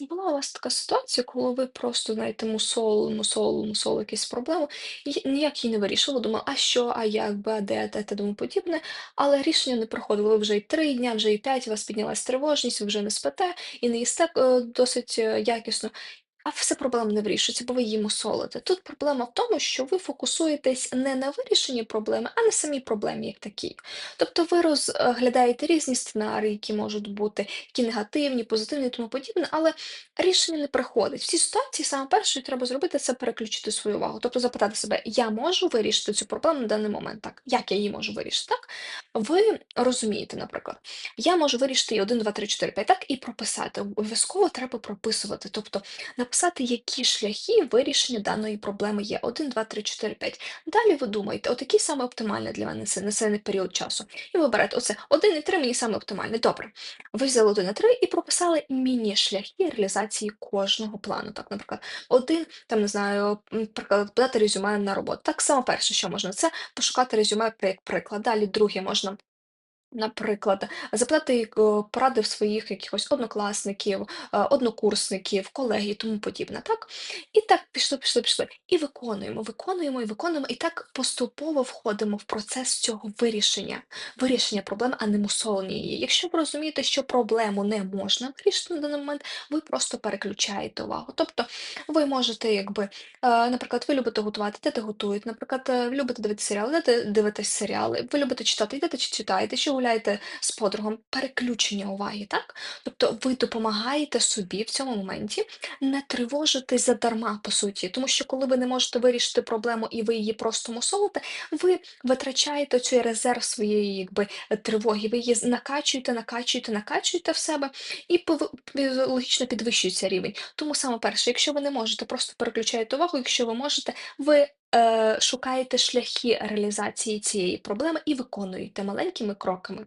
Була у вас така ситуація, коли ви просто, знаєте, мусолили, мусолили, мусолили якісь проблему і ніяк її не вирішили? Думали, а що, а як би, а де, те та тому подібне, але рішення не проходило. Ви вже і три дня, вже і п'ять, у вас піднялась тривожність, ви вже не спите і не їсте е, досить е, якісно. А все проблема не вирішується, бо ви її мусолите. Тут проблема в тому, що ви фокусуєтесь не на вирішенні проблеми, а на самій проблемі як такій. Тобто ви розглядаєте різні сценарії, які можуть бути, які негативні, позитивні і тому подібне, але рішення не приходить. В цій ситуації саме перше, що треба зробити, це переключити свою увагу. Тобто запитати себе, я можу вирішити цю проблему на даний момент, так? Як я її можу вирішити? Так? Ви розумієте, наприклад, я можу вирішити її 1, 2, 3, 4, 5, так і прописати. Обов'язково треба прописувати. Тобто написати, які шляхи вирішення даної проблеми є. Один, 2, 3, 4, 5. Далі ви думаєте, от який саме оптимальний для мене це на цей період часу. І ви берете оце 1 і 3 мені саме оптимальний. Добре. Ви взяли 1 і 3 і прописали міні-шляхи реалізації кожного плану. Так, наприклад, один, там не знаю, наприклад, подати резюме на роботу. Так само перше, що можна, це пошукати резюме як приклад. Далі друге можна. Наприклад, запитати е, поради в своїх якихось однокласників, е, однокурсників, колег і тому подібне, так? І так пішло, пішло, пішло. І виконуємо, виконуємо і виконуємо, і так поступово входимо в процес цього вирішення, вирішення проблеми, а не мусолення її. Якщо ви розумієте, що проблему не можна вирішити на даний момент, ви просто переключаєте увагу. Тобто ви можете, якби, е, наприклад, ви любите готувати, йдете готуєте, наприклад, ви любите дивитися серіали, йдете дивитесь серіали, ви любите читати, йдете чи читаєте, що гуляєте з подругом, переключення уваги, так? Тобто ви допомагаєте собі в цьому моменті не тривожитись задарма, по суті, тому що коли ви не можете вирішити проблему і ви її просто мусолите, ви витрачаєте цей резерв своєї якби тривоги, ви її накачуєте, накачуєте, накачуєте в себе і логічно підвищується рівень. Тому саме перше, якщо ви не можете, просто переключаєте увагу, якщо ви можете, ви е, шукаєте шляхи реалізації цієї проблеми і виконуєте маленькими кроками.